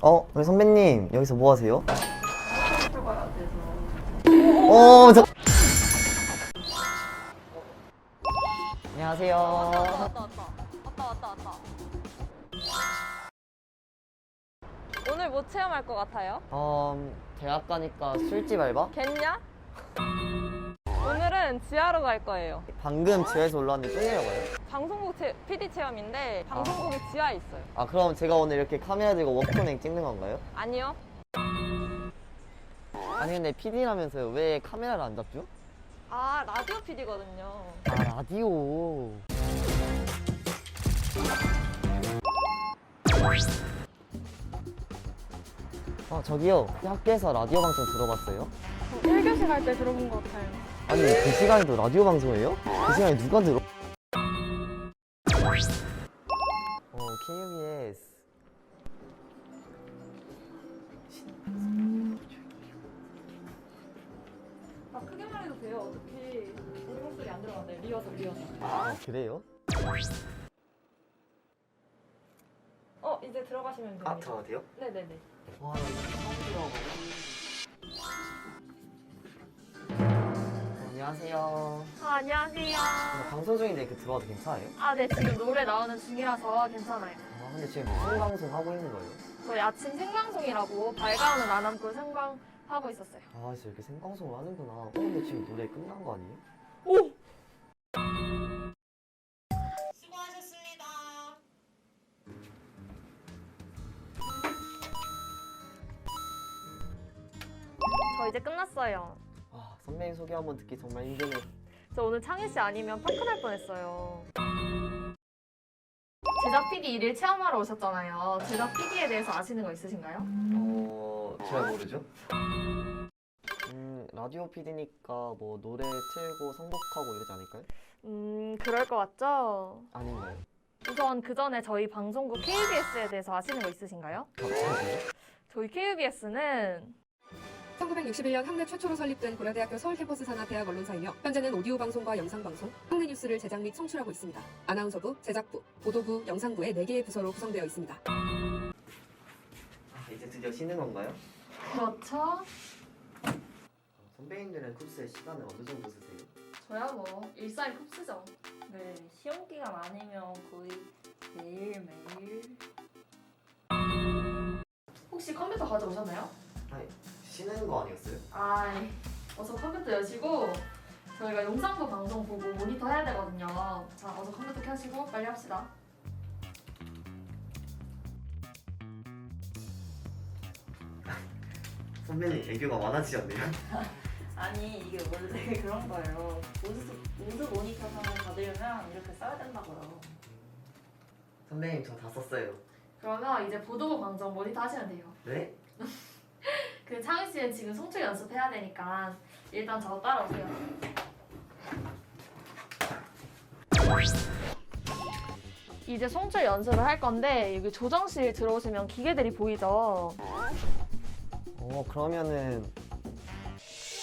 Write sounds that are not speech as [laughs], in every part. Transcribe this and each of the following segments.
어, 우리 선배님 여기서 뭐 하세요? 어, 저. 안녕하세요. 왔다 왔다 왔다 왔다 왔다 오늘 뭐 체험할 것 같아요? 음, 대학 가니까 술집 알바? 겠냐? 지하로 갈 거예요 방금 지하에서 올라왔는데 또 내려가요? 방송국 체, PD 체험인데 방송국이 지하에 있어요 아, 그럼 제가 오늘 이렇게 카메라 들고 워크닝 찍는 건가요? 아니요 아니 근데 PD라면서요. 왜 카메라를 안 잡죠? 아 라디오 PD거든요 아, 라디오. 아, 저기요. 학교에서 라디오 방송 들어봤어요? 1교시 갈 때 들어본 것 같아요. 아니, 그 시간에도 라디오 방송해요? 그 시간에 누가 들어? 어, KBS. 아, 크게 말해도 돼요. 어차피 우리 목소리 안 들어간대. 리허설, 리허설. 아, 그래요? 어, 이제 들어가시면 됩니다. 아, 들어가도 돼요? 네네네. 와, 나 이거 처음 들어가 안녕하세요. 아, 안녕하세요. 저 방송 중인데 이렇게 들어와도 괜찮아요? 아, 네, 지금 노래 나오는 중이라서 괜찮아요. 아, 근데 지금 무슨 방송 하고 있는 거예요? 저희 아침 생방송이라고 밝아오는 안암구 생방하고 있었어요. 아, 진짜 이렇게 생방송을 하는구나. 어, 근데 지금 노래 끝난 거 아니에요? 오! 저 이제 끝났어요. 아, 선배님 소개 한번 듣기 정말 힘드네. 저 오늘 창희 씨 아니면 파크 날 뻔했어요. 제작 PD 일일 체험하러 오셨잖아요. 제작 PD에 대해서 아시는 거 있으신가요? 어, 잘 모르죠? 음, 라디오 PD니까 뭐 노래 틀고 선곡하고 이러지 않을까요? 음, 그럴 것 같죠? 아닌가요? 우선 그 전에 저희 방송국 KBS에 대해서 아시는 거 있으신가요? 갑자기요? 저희 KBS는 1961년 학내 최초로 설립된 고려대학교 서울 캠퍼스 산하 대학 언론사이며 현재는 오디오 방송과 영상 방송, 학내 뉴스를 제작 및 송출하고 있습니다. 아나운서부, 제작부, 보도부, 영상부의 4개의 부서로 구성되어 있습니다. 아, 이제 드디어 쉬는 건가요? 그렇죠. 어, 선배님들은 쿱스에 시간을 어느 정도 쓰세요? 저야 뭐 일상이 쿱스죠. 네 시험 기간 아니면 거의 매일매일 혹시 컴퓨터 가져오셨나요? 아니, 쉬는 거 아니었어요? 아이, 어서 컴퓨터 여시고 저희가 영상부 방송 보고 모니터 해야 되거든요. 자, 어서 컴퓨터 켜시고 빨리 합시다. [laughs] 선배님 애교가 많아지셨네요. [laughs] 아니 이게 원래 [laughs] 그런 거예요 우수, 우수 모니터 상을 받으려면 이렇게 써야 된다고요 선배님 저 다 썼어요. 그러면 이제 보도부 방송 모니터 하시면 돼요. 네? 그 창희 씨는 지금 송출 연습해야 되니까 일단 저 따라오세요. 이제 송출 연습을 할 건데 여기 조정실 들어오시면 기계들이 보이죠? 어 그러면은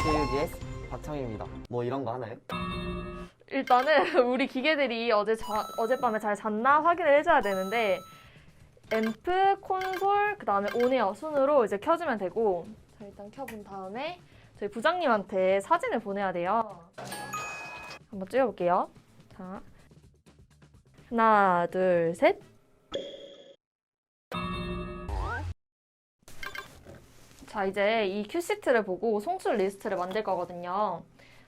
KBS 박창입니다. 뭐 이런 거 하나요? 일단은 [laughs] 우리 기계들이 어제 자, 어젯밤에 잘 잤나 확인을 해줘야 되는데 앰프, 콘솔, 그 다음에 온에어 순으로 이제 켜주면 되고 자 일단 켜본 다음에 저희 부장님한테 사진을 보내야 돼요. 한번 찍어볼게요. 자 하나, 둘, 셋. 자 이제 이 큐시트를 보고 송출 리스트를 만들 거거든요.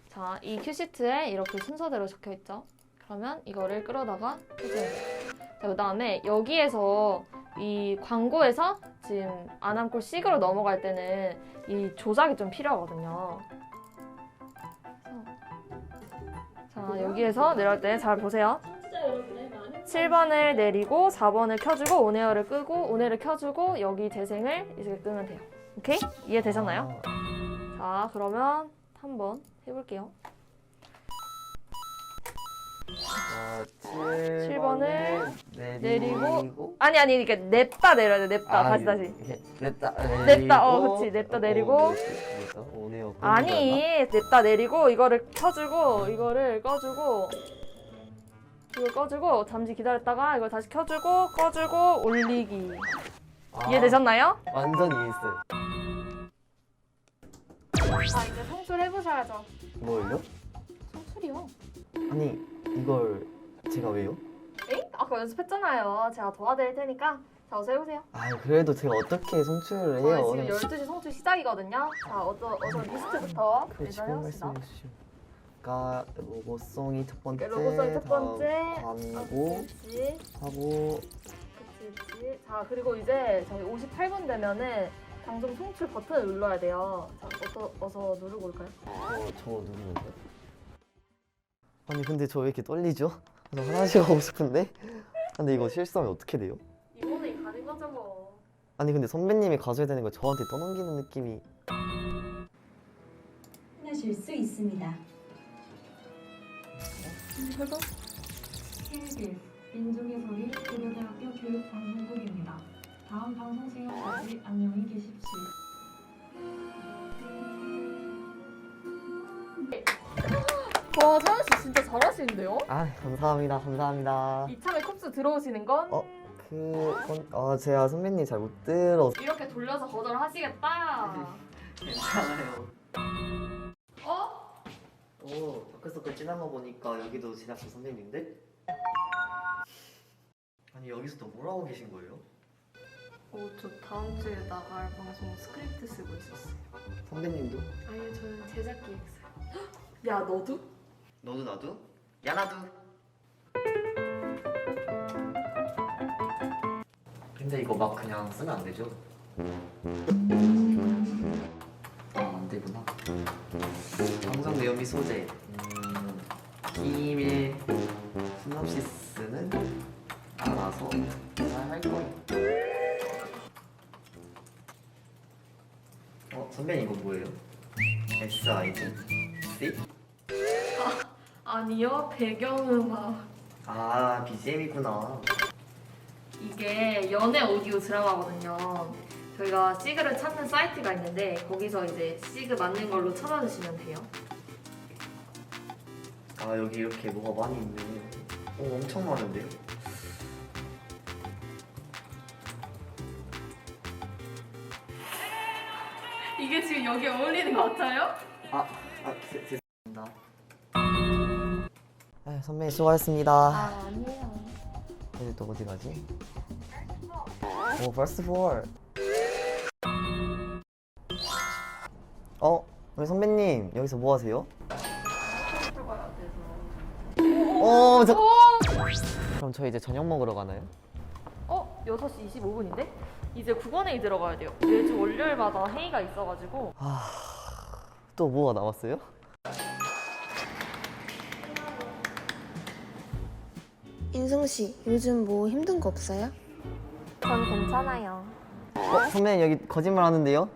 자, 이 큐시트에 이렇게 순서대로 적혀 있죠. 그러면 이거를 끌어다가 해줘요. 자, 그 다음에 여기에서 이 광고에서 지금 아남콜 식으로 넘어갈 때는 이 조작이 좀 필요하거든요. 자, 여기에서 내려올 때잘 보세요. 7번을 내리고 4번을 켜주고 온에어를 끄고 온에어를 켜주고 여기 재생을 이렇게 끄면 돼요. 오케이? 이해되셨나요? 아, 자, 그러면 한번 해볼게요. 어, 7번을 7번을 내리고 내리고 아니 아니 이렇게 냅다 내려야 돼 냅다 다시 다시 이렇게 냅다 내리고 냅다, 어, 그치, 냅다 내리고. 어, 뭐였어? 오네요. 아니 냅다 내리고 이거를 켜주고 이거를 꺼주고 이걸 꺼주고 잠시 기다렸다가 이걸 다시 켜주고 꺼주고 올리기 아, 이해되셨나요? 완전 이해했어요. 아 이제 성출 해보셔야죠. 뭘요? 성출이요. 아니 이걸 제가 왜요? 에이? 아까 연습했잖아요. 제가 도와드릴 테니까 자 어서 해보세요. 아 그래도 제가 어떻게 성취를 해요? 저희 지금 12시 성출 시작이거든요. 자 어서, 어서 리스트부터 그 일단 지금 해봅시다. 말씀해 주시면 그러니까 로고송이 첫 번째, 로고송이 첫 번째, 광고 그치, 하고 그치, 그치. 자 그리고 이제 저희 58분 되면은 방송 송출 버튼을 눌러야 돼요. 자 어서, 어서 누르고 올까요? 어, 저 누르는 거요? 아니 근데 저 왜 이렇게 떨리죠? 저 화장실 가고 싶은데? 근데 이거 실수하면 어떻게 돼요? 이번에 가는 거죠 뭐. 아니 근데 선배님이 가셔야 되는 걸 저한테 떠넘기는 느낌이 하실 수 있습니다. KBS 민족의 소리 고려대학교 교육방송국입니다. 다음 방송 시간까지 안녕히 계십시오. 잘하시는데요? 아 감사합니다 감사합니다 이참에 컵스 들어오시는 건 어? 그건 아 제가 선배님 잘 못 들어서 이렇게 돌려서 거절하시겠다. [laughs] 괜찮아요 어? 오 다크서클 진한 거 보니까 여기도 진학교 선배님인데? 아니 여기서 또 뭐라고 계신 거예요? 어, 저 다음 주에 나갈 방송 스크립트 쓰고 있었어요. 선배님도? 아니요, 저는 제작 기획사. [gasps] 야 너도? 너도 나도? 야 나도 근데 이거 막 그냥 쓰면 안 되죠? 아 안 되구나 방송 내용 및 소재 음, 비밀 시놉시스는 알아서 잘 할 거예요 어? 선배님 이거 뭐예요? SID? C? 아니요 배경음악. 아 BGM이구나 이게 연애 오디오 드라마거든요. 저희가 시그를 찾는 사이트가 있는데 거기서 이제 시그 맞는 걸로 찾아주시면 돼요. 아 여기 이렇게 뭐가 많이 있네 오 엄청 많은데요? 이게 지금 여기 어울리는 것 같아요? 아, 아 제- 죄송합니다 아 선배님 수고하셨습니다 아 아니에요. 이제 또 어디 가지? 오 벌스 4 어? 우리 선배님 여기서 뭐 하세요? 어, 저... 그럼 저희 이제 저녁 먹으러 가나요? 어? 6시 25분인데? 이제 국원회의 들어가야 돼요. 매주 월요일마다 회의가 있어가지고 또 뭐가 남았어요? 인성 씨, 요즘 뭐 힘든 거 없어요? 전 괜찮아요. 어? 선배님 여기 거짓말 하는데요?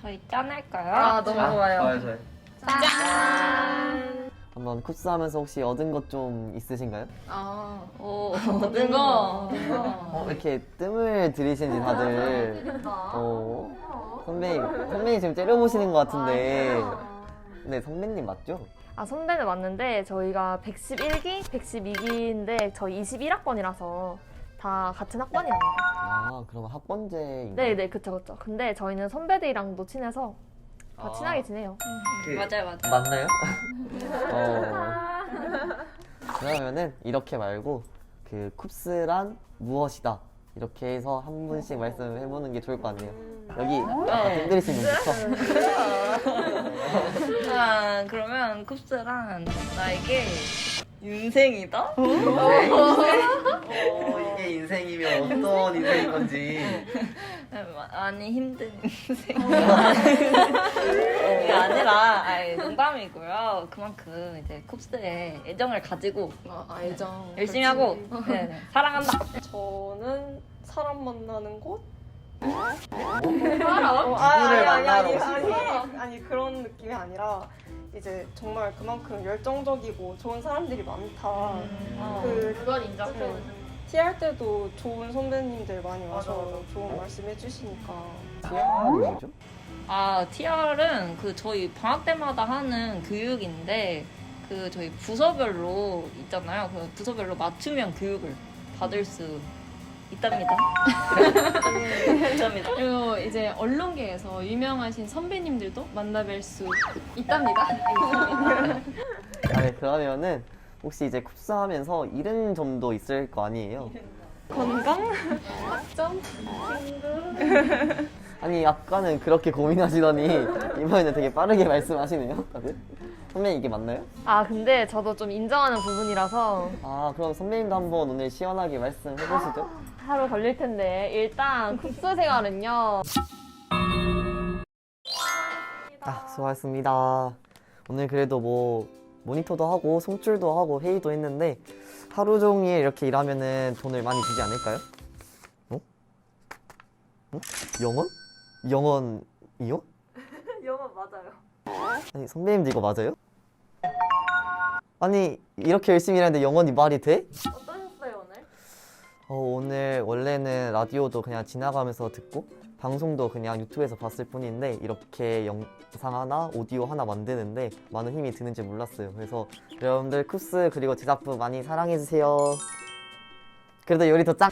저희 짠할까요? 아 너무 좋아요. 좋아요 좋아요 짠! 한번 쿱스 하면서 혹시 얻은 것 좀 있으신가요? 아, 오, [laughs] 얻은 거. 어, 이렇게 뜸을 들이시는지 다들 어. 어, 선배님 선배님 지금 째려보시는 것 같은데 네 선배님 맞죠? 아 선배는 맞는데 저희가 111기, 112기인데 저희 21학번이라서 다 같은 학번이랍니다. 아 그러면 합번제인가요? 네네 그쵸 그쵸. 근데 저희는 선배들이랑도 친해서 다 아. 친하게 지내요. 그, 맞아요, 맞아요. 맞나요? [laughs] 어. [laughs] 그러면은 이렇게 말고 그 쿱스란 무엇이다 이렇게 해서 한 분씩 말씀해 보는 게 좋을 것 같네요. 여기 아까 네. 뜸 들이신 분부터 아, 그러면 쿱스란 나에게 인생이다? 인생? 어, 이게 인생이면 어떤 인생인 건지 [laughs] 많이 힘든 인생. 그게 아니라, 아이, 농담이고요. 그만큼 이제 쿱스에 애정을 가지고 아, 애정. 열심히 하고 네, 네, 사랑한다. 저는 사람 만나는 곳? 어, 아, 누구를 아니, 만나러 아니, 그런 느낌이 아니라 이제 정말 그만큼 열정적이고 좋은 사람들이 많다. 그 그건 인정. 티할 때도 좋은 선배님들 많이 와서 좋은 말씀 해주시니까 TR이 뭐죠? 아, TR은 그 저희 방학 때마다 하는 교육인데 그 저희 부서별로 있잖아요. 그 부서별로 맞춤형 교육을 받을 수 있답니다. [laughs] 있답니다. 그리고 이제 언론계에서 유명하신 선배님들도 만나뵐 수 있답니다. [laughs] 아, 네, 그러면은 혹시 이제 쿱스 하면서 잃은 점도 있을 거 아니에요? 건강? 학점? [laughs] 아니 아까는 그렇게 고민하시더니 이번에는 되게 빠르게 말씀하시네요 다들 선배님 이게 맞나요? 아 근데 저도 좀 인정하는 부분이라서 아 그럼 선배님도 한번 오늘 시원하게 말씀해 보시죠 하루 걸릴 텐데 일단 쿱스 생활은요 아 수고하셨습니다 오늘 그래도 뭐 모니터도 하고 송출도 하고 회의도 했는데 하루 종일 이렇게 일하면은 돈을 많이 주지 않을까요? 어? 어? 영원? 영원이요? 영어 맞아요 아니 선배님도 이거 맞아요? 아니 이렇게 열심히 일하는데 영원히 말이 돼? 오늘? 어, 오늘 원래는 라디오도 그냥 지나가면서 듣고 방송도 그냥 유튜브에서 봤을 뿐인데 이렇게 영상 하나 오디오 하나 만드는데 많은 힘이 드는지 몰랐어요 그래서 여러분들 쿱스 그리고 제작부 많이 사랑해주세요 그래도 요리 더 짱!